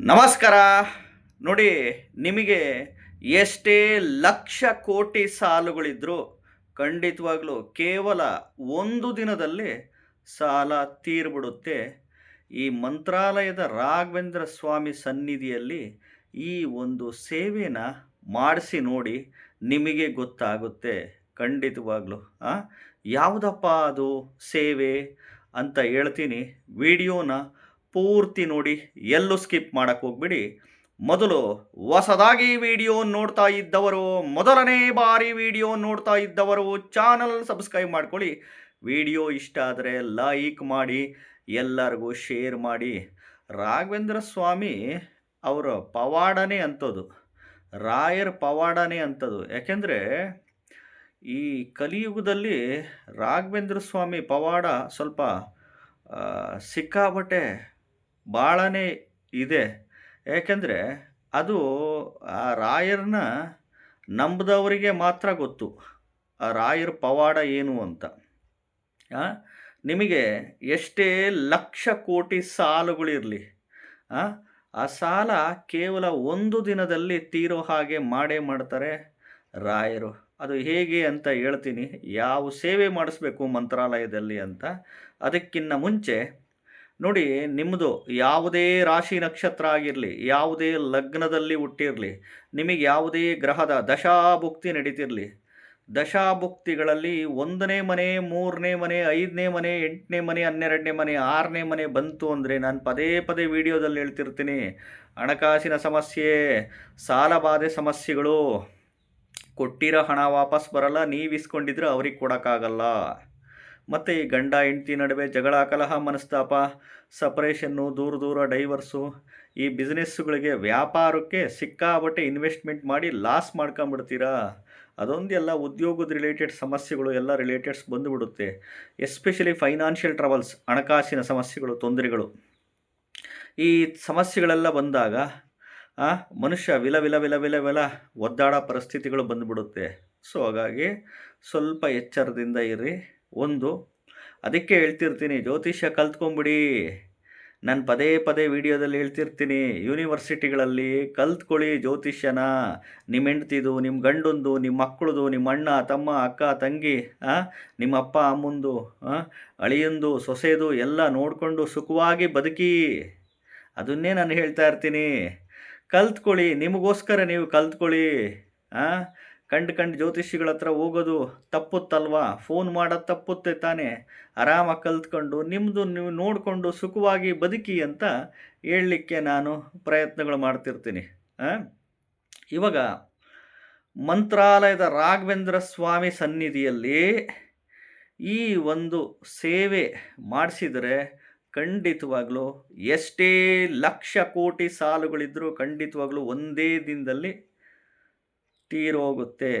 ನಮಸ್ಕಾರ. ನೋಡಿ, ನಿಮಗೆ ಎಷ್ಟೇ ಲಕ್ಷ ಕೋಟಿ ಸಾಲುಗಳಿದ್ರೂ ಖಂಡಿತವಾಗ್ಲೂ ಕೇವಲ ಒಂದು ದಿನದಲ್ಲಿ ಸಾಲ ತೀರ್ಬಿಡುತ್ತೆ. ಈ ಮಂತ್ರಾಲಯದ ರಾಘವೇಂದ್ರ ಸ್ವಾಮಿ ಸನ್ನಿಧಿಯಲ್ಲಿ ಈ ಒಂದು ಸೇವೆನ ಮಾಡಿಸಿ ನೋಡಿ ನಿಮಗೆ ಗೊತ್ತಾಗುತ್ತೆ ಖಂಡಿತವಾಗ್ಲೂ. ಯಾವುದಪ್ಪ ಅದು ಸೇವೆ ಅಂತ ಹೇಳ್ತೀನಿ. ವಿಡಿಯೋನ ಪೂರ್ತಿ ನೋಡಿ, ಎಲ್ಲೂ ಸ್ಕಿಪ್ ಮಾಡಕ್ಕೆ ಹೋಗ್ಬಿಡಿ. ಮೊದಲು ಹೊಸದಾಗಿ ವಿಡಿಯೋ ನೋಡ್ತಾ ಇದ್ದವರು, ಮೊದಲನೇ ಬಾರಿ ವಿಡಿಯೋ ನೋಡ್ತಾ ಇದ್ದವರು ಚಾನಲ್ ಸಬ್ಸ್ಕ್ರೈಬ್ ಮಾಡ್ಕೊಳ್ಳಿ. ವಿಡಿಯೋ ಇಷ್ಟ ಆದರೆ ಲೈಕ್ ಮಾಡಿ, ಎಲ್ಲರಿಗೂ ಶೇರ್ ಮಾಡಿ. ರಾಘವೇಂದ್ರ ಸ್ವಾಮಿ ಅವರ ಪವಾಡನೇ ಅಂಥದ್ದು. ರಾಯರ ಪವಾಡನೇ ಅಂಥದ್ದು. ಯಾಕೆಂದರೆ, ಈ ಕಲಿಯುಗದಲ್ಲಿ ರಾಘವೇಂದ್ರ ಸ್ವಾಮಿ ಪವಾಡ ಸ್ವಲ್ಪ ಸಿಕ್ಕಾಬಟ್ಟೆ ಭಾಳನೇ ಇದೆ. ಏಕೆಂದರೆ ಅದು ಆ ರಾಯರನ್ನ ನಂಬದವರಿಗೆ ಮಾತ್ರ ಗೊತ್ತು. ಆ ರಾಯರ ಪವಾಡ ಏನು ಅಂತ. ನಿಮಗೆ ಎಷ್ಟೇ ಲಕ್ಷ ಕೋಟಿ ಸಾಲುಗಳಿರಲಿ ಆ ಸಾಲ ಕೇವಲ ಒಂದು ದಿನದಲ್ಲಿ ತೀರೋ ಹಾಗೆ ಮಾಡೇ ಮಾಡ್ತಾರೆ ರಾಯರು. ಅದು ಹೇಗೆ ಅಂತ ಹೇಳ್ತೀನಿ. ಯಾವ ಸೇವೆ ಮಾಡಿಸ್ಬೇಕು ಮಂತ್ರಾಲಯದಲ್ಲಿ ಅಂತ. ಅದಕ್ಕಿನ್ನ ಮುಂಚೆ ನೋಡಿ ನಿಮ್ಮದು ಯಾವುದೇ ರಾಶಿ ನಕ್ಷತ್ರ ಆಗಿರಲಿ, ಯಾವುದೇ ಲಗ್ನದಲ್ಲಿ ಹುಟ್ಟಿರಲಿ, ನಿಮಗೆ ಯಾವುದೇ ಗ್ರಹದ ದಶಾಭುಕ್ತಿ ನಡೀತಿರಲಿ, ದಶಾಭುಕ್ತಿಗಳಲ್ಲಿ ಒಂದನೇ ಮನೆ, ಮೂರನೇ ಮನೆ, ಐದನೇ ಮನೆ, ಎಂಟನೇ ಮನೆ, ಹನ್ನೆರಡನೇ ಮನೆ, ಆರನೇ ಮನೆ ಬಂತು ಅಂದರೆ ನಾನು ಪದೇ ಪದೇ ವಿಡಿಯೋದಲ್ಲಿ ಹೇಳ್ತಿರ್ತೀನಿ, ಹಣಕಾಸಿನ ಸಮಸ್ಯೆ ಸಾಲಬಾಧೆ ಸಮಸ್ಯೆಗಳು, ಕೊಟ್ಟಿರೋ ಹಣ ವಾಪಸ್ ಬರಲ್ಲ, ನೀವು ಇಸ್ಕೊಂಡಿದ್ರೆ ಅವ್ರಿಗೆ ಕೊಡೋಕ್ಕಾಗಲ್ಲ. ಮತ್ತು ಈ ಗಂಡ ಹೆಂಡತಿ ನಡುವೆ ಜಗಳ ಕಲಹ ಮನಸ್ತಾಪ, ಸಪ್ರೇಷನ್ನು, ದೂರ ದೂರ ಡೈವರ್ಸು, ಈ ಬಿಸ್ನೆಸ್ಸುಗಳಿಗೆ ವ್ಯಾಪಾರಕ್ಕೆ ಸಿಕ್ಕಾಬಟ್ಟೆ ಇನ್ವೆಸ್ಟ್ಮೆಂಟ್ ಮಾಡಿ ಲಾಸ್ ಮಾಡ್ಕೊಂಬಿಡ್ತೀರಾ? ಅದೊಂದೆಲ್ಲ ಉದ್ಯೋಗದ ರಿಲೇಟೆಡ್ ಸಮಸ್ಯೆಗಳು, ಎಲ್ಲ ರಿಲೇಟೆಡ್ಸ್ ಬಂದುಬಿಡುತ್ತೆ. ಎಸ್ಪೆಷಲಿ ಫೈನಾನ್ಷಿಯಲ್ ಟ್ರಬಲ್ಸ್, ಹಣಕಾಸಿನ ಸಮಸ್ಯೆಗಳು, ತೊಂದರೆಗಳು. ಈ ಸಮಸ್ಯೆಗಳೆಲ್ಲ ಬಂದಾಗ ಮನುಷ್ಯ ವಿಲ ವಿಲ ವಿಲ ವಿಲ ವಿಲ ಒದ್ದಾಡೋ ಪರಿಸ್ಥಿತಿಗಳು ಬಂದುಬಿಡುತ್ತೆ. ಸೊ, ಹಾಗಾಗಿ ಸ್ವಲ್ಪ ಎಚ್ಚರದಿಂದ ಇರ್ರಿ ಒಂದು. ಅದಕ್ಕೆ ಹೇಳ್ತಿರ್ತೀನಿ, ಜ್ಯೋತಿಷ್ಯ ಕಲ್ತ್ಕೊಂಬಿಡಿ. ನಾನು ಪದೇ ಪದೇ ವಿಡಿಯೋದಲ್ಲಿ ಹೇಳ್ತಿರ್ತೀನಿ, ಯೂನಿವರ್ಸಿಟಿಗಳಲ್ಲಿ ಕಲ್ತ್ಕೊಳ್ಳಿ ಜ್ಯೋತಿಷ್ಯನ. ನಿಮ್ಮ ಹೆಂಡ್ತಿದು ನಿಮ್ಮ ಗಂಡೊಂದು ನಿಮ್ಮ ಮಕ್ಕಳದು ನಿಮ್ಮ ಅಣ್ಣ, ತಮ್ಮ, ಅಕ್ಕ, ತಂಗಿ ನಿಮ್ಮ ಅಪ್ಪ, ಅಮ್ಮಂದು ಅಳಿಯಂದು, ಸೊಸೆದು ಎಲ್ಲ ನೋಡಿಕೊಂಡು ಸುಖವಾಗಿ ಬದುಕಿ. ಅದನ್ನೇ ನಾನು ಹೇಳ್ತಾ ಇರ್ತೀನಿ. ಕಲ್ತ್ಕೊಳ್ಳಿ, ನಿಮಗೋಸ್ಕರ ನೀವು ಕಲ್ತ್ಕೊಳ್ಳಿ ಕಂಡು ಕಂಡು ಜ್ಯೋತಿಷಿಗಳ ಹತ್ರ ಹೋಗೋದು ತಪ್ಪುತ್ತಲ್ವಾ? ಫೋನ್ ಮಾಡೋದು ತಪ್ಪುತ್ತೆ ತಾನೇ. ಆರಾಮಾಗಿ ಕಲ್ತ್ಕೊಂಡು ನಿಮ್ಮದು ನೀವು ನೋಡಿಕೊಂಡು ಸುಖವಾಗಿ ಬದುಕಿ ಅಂತ ಹೇಳಲಿಕ್ಕೆ ನಾನು ಪ್ರಯತ್ನಗಳು ಮಾಡ್ತಿರ್ತೀನಿ? ಇವಾಗ, ಮಂತ್ರಾಲಯದ ರಾಘವೇಂದ್ರ ಸ್ವಾಮಿ ಸನ್ನಿಧಿಯಲ್ಲಿ ಈ ಒಂದು ಸೇವೆ ಮಾಡಿಸಿದರೆ ಖಂಡಿತವಾಗ್ಲೂ ಎಷ್ಟೇ ಲಕ್ಷ ಕೋಟಿ ಸಾಲುಗಳಿದ್ದರೂ ಖಂಡಿತವಾಗ್ಲೂ ಒಂದೇ ದಿನದಲ್ಲಿ ತೀರೋಗುತ್ತೆ.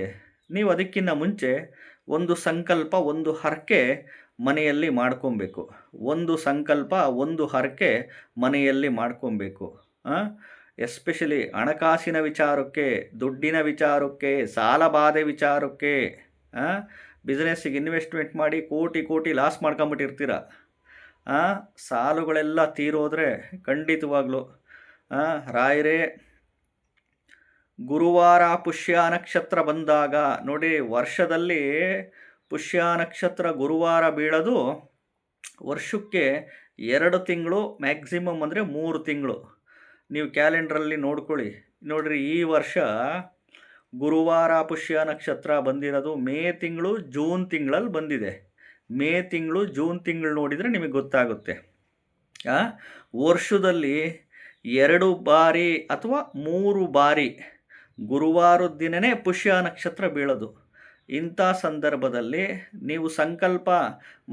ನೀವು ಅದಕ್ಕಿಂತ ಮುಂಚೆ ಒಂದು ಸಂಕಲ್ಪ, ಒಂದು ಹರಕೆ ಮನೆಯಲ್ಲಿ ಮಾಡ್ಕೊಬೇಕು. ಒಂದು ಸಂಕಲ್ಪ, ಒಂದು ಹರಕೆ ಮನೆಯಲ್ಲಿ ಮಾಡ್ಕೊಬೇಕು. ಎಸ್ಪೆಷಲಿ ಹಣಕಾಸಿನ ವಿಚಾರಕ್ಕೆ, ದುಡ್ಡಿನ ವಿಚಾರಕ್ಕೆ ಸಾಲಬಾಧೆ ವಿಚಾರಕ್ಕೆ ಬಿಸ್ನೆಸ್ಸಿಗೆ ಇನ್ವೆಸ್ಟ್ಮೆಂಟ್ ಮಾಡಿ ಕೋಟಿ ಕೋಟಿ ಲಾಸ್ ಮಾಡ್ಕೊಂಬಿಟ್ಟಿರ್ತೀರ. ಸಾಲುಗಳೆಲ್ಲ ತೀರೋದ್ರೆ ಖಂಡಿತವಾಗ್ಲೂ ರಾಯರೇ ಗುರುವಾರ ಪುಷ್ಯ ನಕ್ಷತ್ರ ಬಂದಾಗ, ನೋಡಿ ವರ್ಷದಲ್ಲಿ ಪುಷ್ಯ ನಕ್ಷತ್ರ ಗುರುವಾರ ಬೀಳೋದು ವರ್ಷಕ್ಕೆ ಎರಡು ತಿಂಗಳು, ಮ್ಯಾಕ್ಸಿಮಮ್ ಅಂದರೆ ಮೂರು ತಿಂಗಳು. ನೀವು ಕ್ಯಾಲೆಂಡ್ರಲ್ಲಿ ನೋಡ್ಕೊಳ್ಳಿ. ನೋಡಿರಿ, ಈ ವರ್ಷ ಗುರುವಾರ ಪುಷ್ಯ ನಕ್ಷತ್ರ ಬಂದಿರೋದು ಮೇ ತಿಂಗಳು, ಜೂನ್ ತಿಂಗಳಲ್ಲಿ ಬಂದಿದೆ. ಮೇ ತಿಂಗಳು, ಜೂನ್ ತಿಂಗಳು ನೋಡಿದರೆ ನಿಮಗೆ ಗೊತ್ತಾಗುತ್ತೆ. ವರ್ಷದಲ್ಲಿ ಎರಡು ಬಾರಿ ಅಥವಾ ಮೂರು ಬಾರಿ ಗುರುವಾರದ ದಿನನೇ ಪುಷ್ಯ ನಕ್ಷತ್ರ ಬೀಳೋದು. ಇಂಥ ಸಂದರ್ಭದಲ್ಲಿ ನೀವು ಸಂಕಲ್ಪ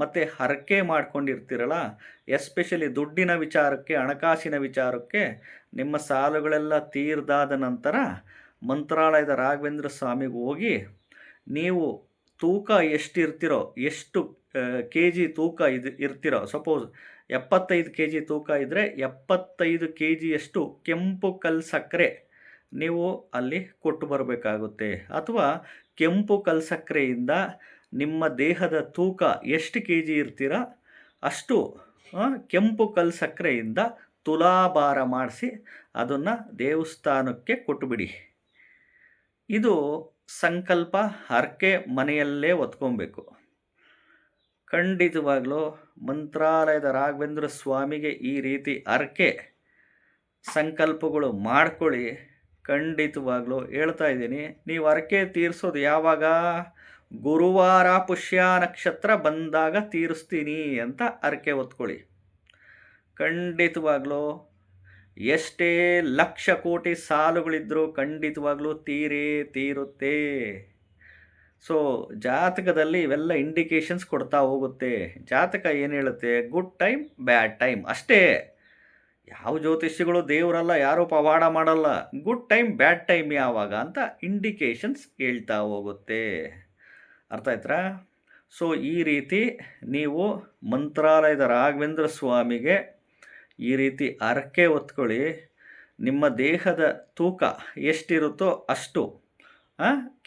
ಮತ್ತು ಹರಕೆ ಮಾಡ್ಕೊಂಡಿರ್ತೀರಲ್ಲ, ಎಸ್ಪೆಷಲಿ ದುಡ್ಡಿನ ವಿಚಾರಕ್ಕೆ, ಹಣಕಾಸಿನ ವಿಚಾರಕ್ಕೆ ನಿಮ್ಮ ಸಾಲುಗಳೆಲ್ಲ ತೀರ್ದಾದ ನಂತರ ಮಂತ್ರಾಲಯದ ರಾಘವೇಂದ್ರ ಸ್ವಾಮಿಗೆ ಹೋಗಿ ನೀವು ತೂಕ ಎಷ್ಟಿರ್ತಿರೋ, ಎಷ್ಟು ಕೆ ಜಿ ತೂಕ ಇದು ಇರ್ತಿರೋ, ಸಪೋಸ್ ಎಪ್ಪತ್ತೈದು ಕೆ ಜಿ ತೂಕ ಇದ್ದರೆ ಎಪ್ಪತ್ತೈದು ಕೆ ಜಿಯಷ್ಟು ಕೆಂಪು ಕಲ್ಲು ಸಕ್ಕರೆ ನೀವು ಅಲ್ಲಿ ಕೊಟ್ಟು ಬರಬೇಕಾಗುತ್ತೆ. ಅಥವಾ ಕೆಂಪು ಕಲ್ಸಕ್ಕರೆಯಿಂದ ನಿಮ್ಮ ದೇಹದ ತೂಕ ಎಷ್ಟು ಕೆ ಜಿ ಇರ್ತೀರ, ಅಷ್ಟು ಕೆಂಪು ಕಲ್ಸಕ್ಕರೆಯಿಂದ ತುಲಾಭಾರ ಮಾಡಿಸಿ ಅದನ್ನು ದೇವಸ್ಥಾನಕ್ಕೆ ಕೊಟ್ಟುಬಿಡಿ. ಇದು ಸಂಕಲ್ಪ ಹರಕೆ ಮನೆಯಲ್ಲೇ ಒತ್ಕೊಬೇಕು ಖಂಡಿತವಾಗಲೂ ಮಂತ್ರಾಲಯದ ರಾಘವೇಂದ್ರ ಸ್ವಾಮಿಗೆ ಈ ರೀತಿ ಹರಕೆ ಸಂಕಲ್ಪಗಳು ಮಾಡ್ಕೊಳ್ಳಿ. ಖಂಡಿತವಾಗ್ಲೂ ಹೇಳ್ತಾ ಇದ್ದೀನಿ. ನೀವು ಹರಕೆ ತೀರಿಸೋದು ಯಾವಾಗ? ಗುರುವಾರ ಪುಷ್ಯ ನಕ್ಷತ್ರ ಬಂದಾಗ ತೀರಿಸ್ತೀನಿ ಅಂತ ಹರಕೆ ಹೊತ್ಕೊಳ್ಳಿ. ಖಂಡಿತವಾಗ್ಲೂ ಎಷ್ಟೇ ಲಕ್ಷ ಕೋಟಿ ಸಾಲುಗಳಿದ್ದರೂ ಖಂಡಿತವಾಗ್ಲೂ ತೀರೇ ತೀರುತ್ತೆ. ಸೊ ಜಾತಕದಲ್ಲಿ ಇವೆಲ್ಲ ಇಂಡಿಕೇಶನ್ಸ್ ಕೊಡ್ತಾ ಹೋಗುತ್ತೆ. ಜಾತಕ ಏನು ಹೇಳುತ್ತೆ? ಗುಡ್ ಟೈಮ್ ಬ್ಯಾಡ್ ಟೈಮ್ ಅಷ್ಟೇ. ಯಾವ ಜ್ಯೋತಿಷಿಗಳು ದೇವರಲ್ಲ, ಯಾರೂ ಪವಾಡ ಮಾಡಲ್ಲ. ಗುಡ್ ಟೈಮ್ ಬ್ಯಾಡ್ ಟೈಮ್ ಯಾವಾಗ ಅಂತ ಇಂಡಿಕೇಶನ್ಸ್ ಹೇಳ್ತಾ ಹೋಗುತ್ತೆ. ಅರ್ಥ ಆಯ್ತಾ ಸೊ ಈ ರೀತಿ ನೀವು ಮಂತ್ರಾಲಯದ ರಾಘವೇಂದ್ರ ಸ್ವಾಮಿಗೆ ಈ ರೀತಿ ಅರಕೆ ಹೊತ್ಕೊಳ್ಳಿ. ನಿಮ್ಮ ದೇಹದ ತೂಕ ಎಷ್ಟಿರುತ್ತೋ ಅಷ್ಟು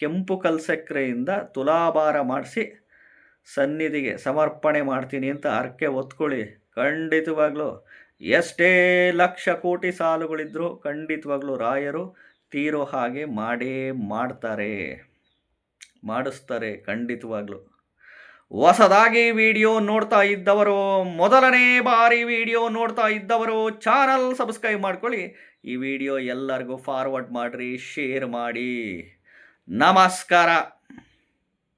ಕೆಂಪು ಕಲ್ಸಕ್ರೆಯಿಂದ ತುಲಾಭಾರ ಮಾಡಿಸಿ ಸನ್ನಿಧಿಗೆ ಸಮರ್ಪಣೆ ಮಾಡ್ತೀನಿ ಅಂತ ಅರಕೆ ಹೊತ್ಕೊಳ್ಳಿ. ಖಂಡಿತವಾಗ್ಲೂ ಎಷ್ಟೇ ಲಕ್ಷ ಕೋಟಿ ಸಾಲುಗಳಿದ್ದರೂ ಖಂಡಿತವಾಗ್ಲೂ ರಾಯರು ತೀರೋ ಹಾಗೆ ಮಾಡೇ ಮಾಡ್ತಾರೆ. ಮಾಡಿಸ್ತಾರೆ ಖಂಡಿತವಾಗ್ಲೂ. ಹೊಸದಾಗಿ ವಿಡಿಯೋ ನೋಡ್ತಾ ಇದ್ದವರು, ಮೊದಲನೇ ಬಾರಿ ವಿಡಿಯೋ ನೋಡ್ತಾ ಇದ್ದವರು ಚಾನಲ್ ಸಬ್ಸ್ಕ್ರೈಬ್ ಮಾಡ್ಕೊಳ್ಳಿ. ಈ ವಿಡಿಯೋ ಎಲ್ಲರಿಗೂ ಫಾರ್ವರ್ಡ್ ಮಾಡಿರಿ ಶೇರ್ ಮಾಡಿ. ನಮಸ್ಕಾರ.